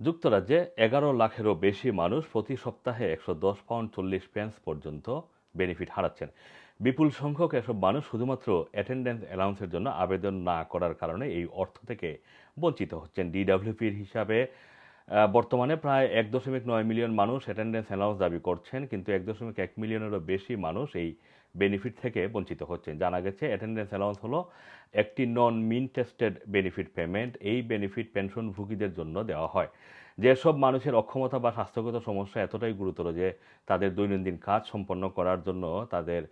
যুক্তরাজ্যে এগারো লাখেরও বেশি মানুষ প্রতি সপ্তাহে একশো দশ পাউন্ড চল্লিশ পেন্স পর্যন্ত বেনিফিট হারাচ্ছেন। বিপুল সংখ্যক এসব মানুষ শুধুমাত্র অ্যাটেন্ডেন্স অ্যালাউন্সের জন্য আবেদন না করার কারণে এই অর্থ থেকে বঞ্চিত হচ্ছেন। ডিডাব্লিউপির হিসাবে বর্তমানে প্রায় এক দশমিক নয় মিলিয়ন মানুষ অ্যাটেন্ডেন্স অ্যালাউন্স দাবি করছেন, কিন্তু এক দশমিক এক মিলিয়নেরও বেশি মানুষ এই বেনিফিট থেকে বঞ্চিত হচ্ছেন। জানা গেছে অ্যাটেন্ডেন্স অ্যালাউন্স হলো একটি non mean tested benefit payment এই বেনিফিট পেনশনভোগীদের জন্য দেওয়া হয়। যেসব মানুষের অক্ষমতা বা স্বাস্থ্যগত সমস্যা এতটাই গুরুতর যে তাদের দৈনন্দিন কাজ সম্পন্ন করার জন্য তাদের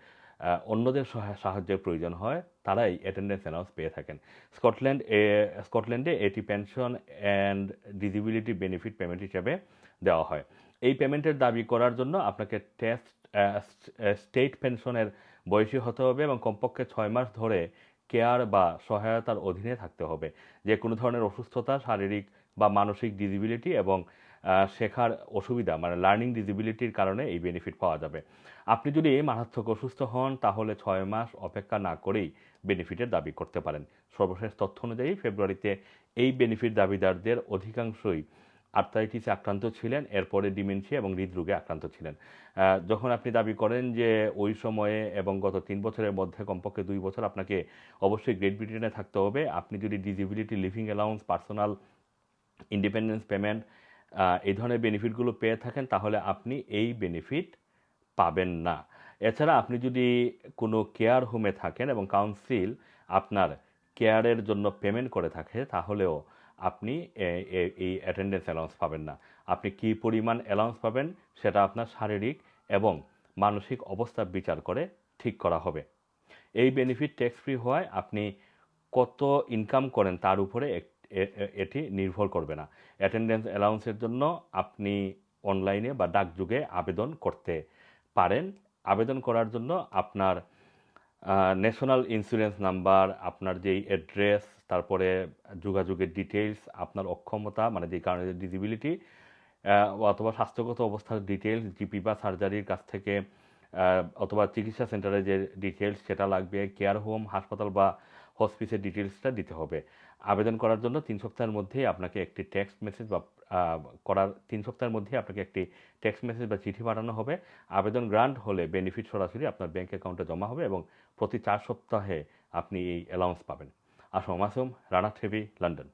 অন্যদের সাহায্যের প্রয়োজন হয়, তারাই অ্যাটেন্ডেন্স অ্যানাউন্স পেয়ে থাকেন। স্কটল্যান্ড এ- স্কটল্যান্ডে এটি pension and disability benefit payment হিসাবে দেওয়া হয়। এই পেমেন্টের দাবি করার জন্য আপনাকে টেস্ট স্টেট পেনশনের বয়সী হতে হবে এবং কমপক্ষে ছয় মাস ধরে কেয়ার বা সহায়তার অধীনে থাকতে হবে। যে কোনো ধরনের অসুস্থতা, শারীরিক বা মানসিক ডিজিবিলিটি এবং শেখার অসুবিধা মানে লার্নিং ডিজিবিলিটির কারণে এই বেনিফিট পাওয়া যাবে। আপনি যদি মারাত্মক অসুস্থ হন, তাহলে ছয় মাস অপেক্ষা না করেই বেনিফিটের দাবি করতে পারেন। সর্বশেষ তথ্য অনুযায়ী ফেব্রুয়ারিতে এই বেনিফিট দাবিদারদের অধিকাংশই আর্থাইটিসে আক্রান্ত ছিলেন, এরপরে ডিমেনশিয়া এবং হৃদরোগে আক্রান্ত ছিলেন। যখন আপনি দাবি করেন যে ওই সময়ে এবং গত তিন বছরের মধ্যে কমপক্ষে দুই বছর আপনাকে অবশ্যই গ্রেট ব্রিটেনে থাকতে হবে, আপনি যদি disability living allowance personal independence payment এই ধরনের বেনিফিটগুলো পেয়ে থাকেন, তাহলে আপনি এই বেনিফিট পাবেন না। এছাড়া আপনি যদি কোনো কেয়ার হোমে থাকেন এবং কাউন্সিল আপনার কেয়ারের জন্য পেমেন্ট করে থাকে, তাহলেও আপনি এই অ্যাটেন্ডেন্স অ্যালাউন্স পাবেন না। আপনি কি পরিমাণ অ্যালাউন্স পাবেন সেটা আপনার শারীরিক এবং মানসিক অবস্থা বিচার করে ঠিক করা হবে। এই বেনিফিট ট্যাক্স ফ্রি হওয়ায় আপনি কত ইনকাম করেন তার উপরে এটি নির্ভর করবে না। অ্যাটেন্ডেন্স অ্যালাউন্সের জন্য আপনি অনলাইনে বা ডাকযুগে আবেদন করতে পারেন। আবেদন করার জন্য আপনার ন্যাশনাল ইন্স্যুরেন্স নাম্বার আপনার যেই অ্যাড্রেস তারপরে যোগাযোগের ডিটেলস আপনার অক্ষমতা মানে যে কারণে ডিজিবিলিটি অথবা স্বাস্থ্যগত অবস্থার ডিটেলস জিপি বা সার্জারির কাছ থেকে অথবা চিকিৎসা সেন্টারে যে ডিটেলস সেটা লাগবে কেয়ার হোম হাসপাতাল বা হসপিসের ডিটেলসটা দিতে হবে। আবেদন করার জন্য তিন সপ্তাহের মধ্যেই আপনাকে একটি টেক্সট মেসেজ বা করার, তিন সপ্তাহের মধ্যে আপনাকে একটি টেক্সট মেসেজ বা চিঠি পাঠানো হবে। আবেদন গ্রান্ট হলে বেনিফিট সরাসরি আপনার ব্যাঙ্ক অ্যাকাউন্টে জমা হবে এবং প্রতি চার সপ্তাহে আপনি এই অ্যালাউন্স পাবেন। Assam Assam Rana TV London